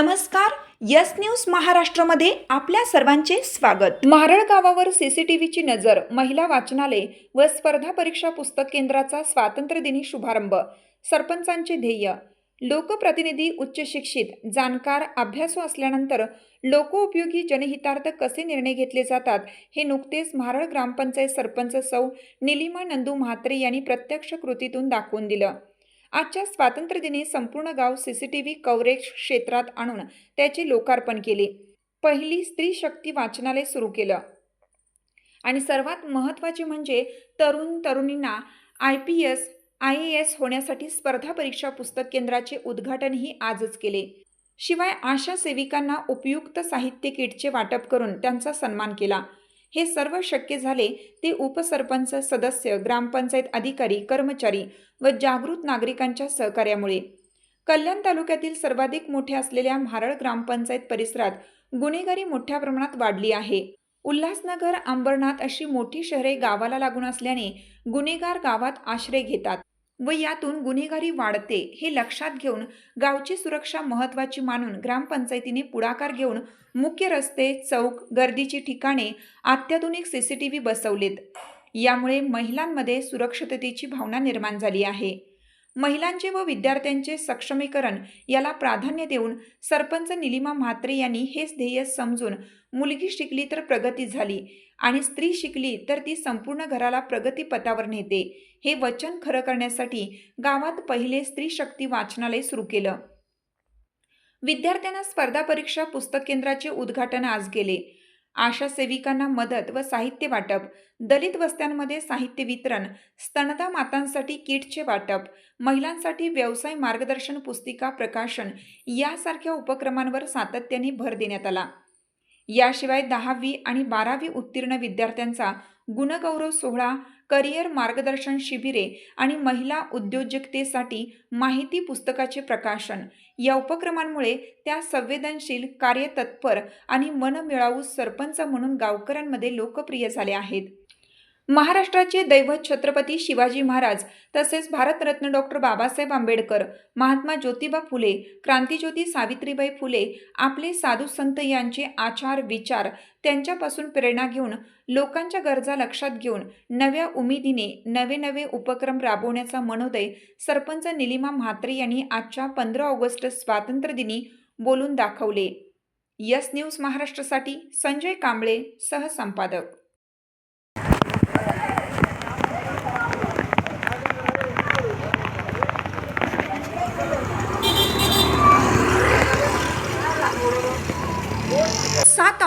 नमस्कार yes news महाराष्ट्रामध्ये आपल्या सर्वांचे स्वागत. महारळ गावावर सीसीटीव्हीची नजर महिला वाचनालय व स्पर्धा परीक्षा पुस्तक केंद्राचा स्वातंत्र्यदिनी शुभारंभ सरपंचांचे ध्येय लोकप्रतिनिधी उच्च शिक्षित जाणकार अभ्यासू असल्यानंतर लोकोपयोगी जनहितार्थ कसे निर्णय घेतले जातात हे नुकतेच महारळ ग्रामपंचायत सरपंच सौ निलिमा नंदू म्हात्रे यांनी प्रत्यक्ष कृतीतून दाखवून दिलं. आजच्या स्वातंत्र्यदिनी संपूर्ण गाव सीसीटीव्ही कव्हरेज क्षेत्रात आणून त्याचे लोकार्पण केले. पहिली स्त्री शक्ती वाचनालय सुरू केलं. आणि सर्वात महत्त्वाचे म्हणजे तरुण तरुणींना I P S I A S होण्यासाठी स्पर्धा परीक्षा पुस्तक केंद्राचे उद्घाटनही आजच केले. शिवाय आशा सेविकांना उपयुक्त साहित्य किटचे वाटप करून त्यांचा सन्मान केला. हे सर्व शक्य झाले ते उपसरपंच सदस्य ग्रामपंचायत अधिकारी कर्मचारी व जागृत नागरिकांच्या सहकार्यामुळे. कल्याण तालुक्यातील सर्वाधिक मोठे असलेल्या म्हारळ ग्रामपंचायत परिसरात गुन्हेगारी मोठ्या प्रमाणात वाढली आहे. उल्हासनगर अंबरनाथ अशी मोठी शहरे गावाला लागून असल्याने गुन्हेगार गावात आश्रय घेतात. व यातून गुन्हेगारी वाढते हे लक्षात घेऊन गावची सुरक्षा महत्त्वाची मानून ग्रामपंचायतीने पुढाकार घेऊन मुख्य रस्ते चौक गर्दीची ठिकाणे अत्याधुनिक सी सी टी व्ही बसवलेत. यामुळे महिलांमध्ये सुरक्षिततेची भावना निर्माण झाली आहे. महिलांचे व विद्यार्थ्यांचे सक्षमीकरण याला प्राधान्य देऊन सरपंच निलिमा म्हात्रे यांनी हेच ध्येय समजून मुलगी शिकली तर प्रगती झाली आणि स्त्री शिकली तर ती संपूर्ण घराला प्रगतीपथावर नेते. हे वचन खरं करण्यासाठी गावात पहिले स्त्री शक्ती वाचनालय सुरू केलं. विद्यार्थ्यांना स्पर्धा परीक्षा पुस्तक केंद्राचे उद्घाटन आज केले. आशा सेविकांना मदत व साहित्य वाटप दलित वस्त्यांमध्ये साहित्य वितरण स्तनदा मातांसाठी किटचे वाटप महिलांसाठी व्यवसाय मार्गदर्शन पुस्तिका प्रकाशन यासारख्या उपक्रमांवर सातत्याने भर देण्यात आला. याशिवाय दहावी आणि बारावी उत्तीर्ण विद्यार्थ्यांचा गुणगौरव सोहळा करिअर मार्गदर्शन शिबिरे आणि महिला उद्योजकतेसाठी माहिती पुस्तकाचे प्रकाशन. या उपक्रमांमुळे त्या संवेदनशील कार्यतत्पर आणि मनमिळावू सरपंच म्हणून गावकऱ्यांमध्ये लोकप्रिय झाले आहेत. महाराष्ट्राचे दैवत छत्रपती शिवाजी महाराज तसेच भारतरत्न डॉक्टर बाबासाहेब आंबेडकर महात्मा ज्योतिबा फुले क्रांतीज्योती सावित्रीबाई फुले आपले साधू संत यांचे आचार विचार त्यांच्यापासून प्रेरणा घेऊन लोकांच्या गरजा लक्षात घेऊन नव्या उमेदीने नवे नवे उपक्रम राबवण्याचा मनोदय सरपंच निलिमा म्हात्रे यांनी आजच्या पंधरा ऑगस्ट स्वातंत्र्यदिनी बोलून दाखवले. यस न्यूज महाराष्ट्रासाठी संजय कांबळे सहसंपादक सात